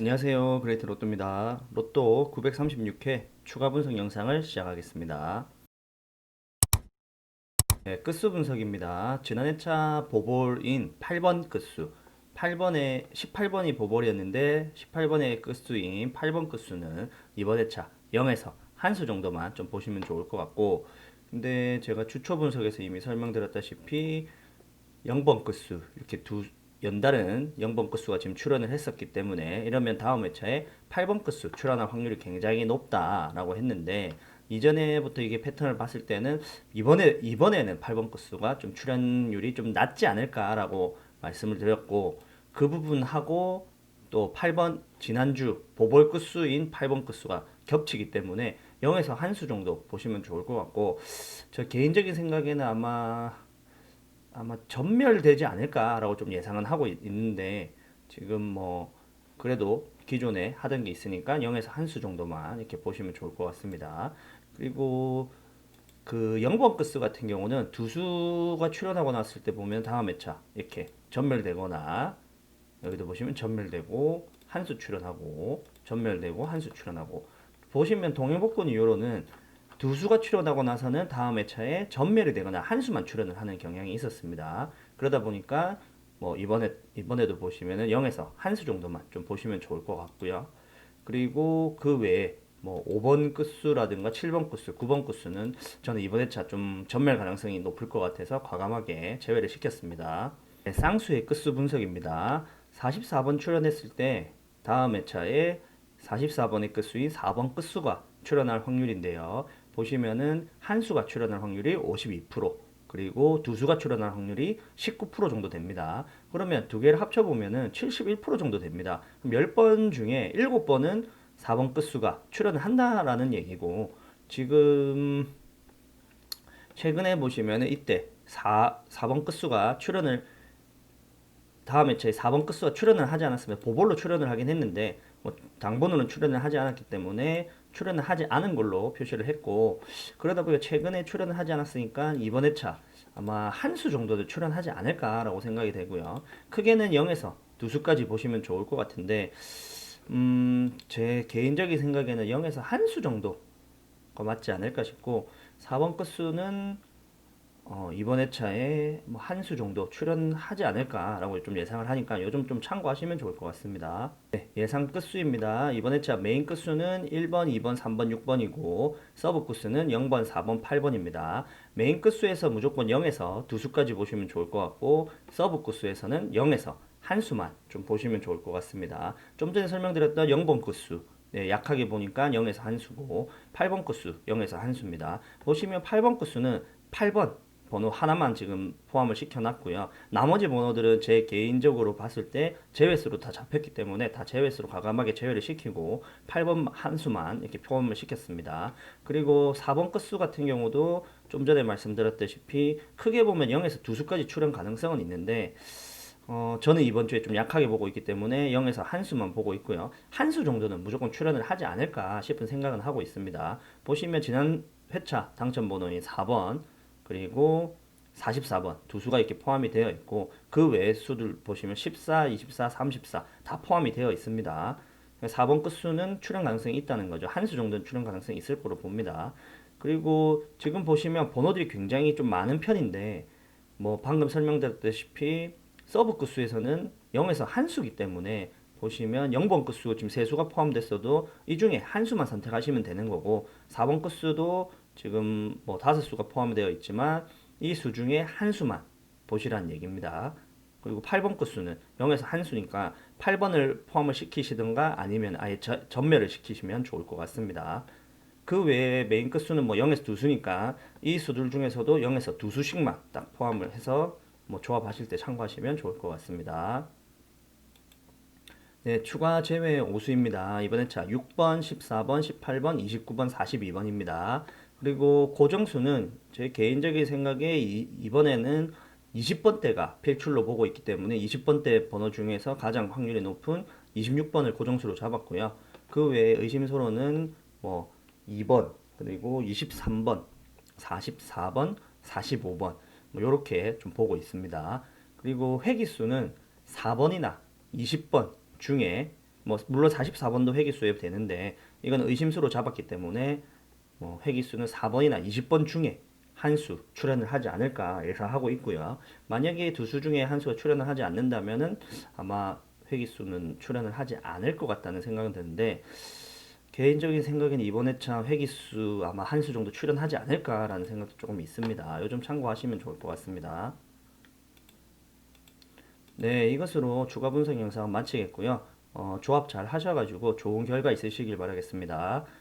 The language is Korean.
안녕하세요. 그레이트 로또입니다. 로또 936회 추가 분석 영상을 시작하겠습니다. 네, 끝수 분석입니다. 지난 회차 보볼인 8번 끝수. 8번에 18번이 보볼이었는데 18번의 끝수인 8번 끝수는 이번 회차 0에서 한 수 정도만 좀 보시면 좋을 것 같고 근데 제가 주초 분석에서 이미 설명드렸다시피 0번 끝수 이렇게 두 연달은 0번 끝수가 지금 출현을 했었기 때문에 이러면 다음 회차에 8번 끝수 출현할 확률이 굉장히 높다라고 했는데 이전에부터 이게 패턴을 봤을 때는 이번에 이번에는 8번 끝수가 좀 출현율이 좀 낮지 않을까라고 말씀을 드렸고 그 부분하고 또 8번 지난주 보볼 끝수인 8번 끝수가 겹치기 때문에 0에서 한 수 정도 보시면 좋을 것 같고 저 개인적인 생각에는 아마 아마 전멸되지 않을까라고 좀 예상은 하고 있- 있는데 지금 뭐 그래도 기존에 하던 게 있으니까 0에서 한 수 정도만 이렇게 보시면 좋을 것 같습니다. 그리고 그 0번 끝수 같은 경우는 두 수가 출현하고 났을 때 보면 다음 회차 이렇게 전멸되거나 여기도 보시면 전멸되고 한 수 출현하고 전멸되고 한 수 출현하고 보시면 동행복권 이후로는 두 수가 출현하고 나서는 다음 회차에 전멸이 되거나 한 수만 출현을 하는 경향이 있었습니다. 그러다 보니까 뭐 이번에 이번에도 보시면은 0에서 한 수 정도만 좀 보시면 좋을 것 같고요. 그리고 그 외에 뭐 5번 끝수라든가 7번 끝수, 9번 끝수는 저는 이번 회차 좀 전멸 가능성이 높을 것 같아서 과감하게 제외를 시켰습니다. 네, 쌍수의 끝수 분석입니다. 44번 출연했을 때 다음 회차에 44번의 끝수인 4번 끝수가 출연할 확률인데요. 보시면은 한 수가 출연할 확률이 52%, 그리고 두 수가 출연할 확률이 19% 정도 됩니다. 그러면 두 개를 합쳐 보면은 71% 정도 됩니다. 그럼 10번 중에 7번은 4번 끝수가 출연을 한다라는 얘기고 지금 최근에 보시면은 이때 4, 4번 끝수가 출연을 다음 회차에 4번 끝수가 출연을 하지 않았으면 보볼로 출연을 하긴 했는데 뭐 당번으로는 출연을 하지 않았기 때문에 출연을 하지 않은 걸로 표시를 했고 그러다 보니까 최근에 출연을 하지 않았으니까 이번 회차 아마 한 수 정도도 출연하지 않을까라고 생각이 되고요. 크게는 0에서 두 수까지 보시면 좋을 것 같은데 음, 제 개인적인 생각에는 0에서 한 수 정도가 맞지 않을까 싶고 4번 끝수는 어, 이번 회차에 뭐 한 수 정도 출연하지 않을까라고 좀 예상을 하니까 요즘 좀 참고하시면 좋을 것 같습니다. 네, 예상 끝수입니다. 이번 회차 메인 끝수는 1번, 2번, 3번, 6번이고 서브 끝수는 0번, 4번, 8번입니다. 메인 끝수에서 무조건 0에서 두 수까지 보시면 좋을 것 같고 서브 끝수에서는 0에서 한 수만 좀 보시면 좋을 것 같습니다. 좀 전에 설명드렸던 0번 끝수 네, 약하게 보니까 0에서 한 수고 8번 끝수 0에서 한 수입니다. 보시면 8번 끝수는 8번 번호 하나만 지금 포함을 시켜놨고요. 나머지 번호들은 제 개인적으로 봤을 때 제외수로 다 잡혔기 때문에 다 제외수로 과감하게 제외를 시키고 8번 한 수만 이렇게 포함을 시켰습니다. 그리고 4번 끝수 같은 경우도 좀 전에 말씀드렸다시피 크게 보면 0에서 두 수까지 출현 가능성은 있는데 어, 저는 이번 주에 좀 약하게 보고 있기 때문에 0에서 한 수만 보고 있고요. 한 수 정도는 무조건 출연을 하지 않을까 싶은 생각은 하고 있습니다. 보시면 지난 회차 당첨 번호인 4번 그리고 44번 두 수가 이렇게 포함이 되어 있고 그 외의 수들 보시면 14, 24, 34 다 포함이 되어 있습니다. 4번 끝수는 출연 가능성이 있다는 거죠. 한 수 정도는 출연 가능성이 있을 거로 봅니다. 그리고 지금 보시면 번호들이 굉장히 좀 많은 편인데 뭐 방금 설명드렸다시피 서브 끝수에서는 0에서 한 수기 때문에 보시면 0번 끝수 지금 세 수가 포함됐어도 이 중에 한 수만 선택하시면 되는 거고 4번 끝수도 지금 뭐 다섯 수가 포함되어 있지만 이 수 중에 한 수만 보시라는 얘기입니다. 그리고 8번 끝수는 0에서 한 수니까 8번을 포함을 시키시든가 아니면 아예 저- 전멸을 시키시면 좋을 것 같습니다. 그 외에 메인 끝수는 뭐 0에서 두 수니까 이 수들 중에서도 0에서 두 수씩만 딱 포함을 해서 뭐 조합하실 때 참고하시면 좋을 것 같습니다. 네, 추가 제외 5수입니다. 이번 회차 6번, 14번, 18번, 29번, 42번입니다. 그리고 고정수는 제 개인적인 생각에 이, 이번에는 20번대가 필출로 보고 있기 때문에 20번대 번호 중에서 가장 확률이 높은 26번을 고정수로 잡았고요. 그 외에 의심소로는 뭐 2번, 그리고 23번, 44번, 45번 뭐 이렇게 좀 보고 있습니다. 그리고 회기수는 4번이나 20번 중에 뭐 물론 44번도 회기수에 되는데 이건 의심수로 잡았기 때문에 뭐 회기 수는 4번이나 20번 중에 한 수 출연을 하지 않을까 예상하고 있고요. 만약에 두 수 중에 한 수가 출연을 하지 않는다면은 아마 회기 수는 출연을 하지 않을 것 같다는 생각은 드는데 개인적인 생각에는 이번 회차 회기수 아마 한 수 정도 출연하지 않을까라는 생각도 조금 있습니다. 요즘 참고하시면 좋을 것 같습니다. 네, 이것으로 추가 분석 영상 마치겠고요. 어, 조합 잘 하셔가지고 좋은 결과 있으시길 바라겠습니다.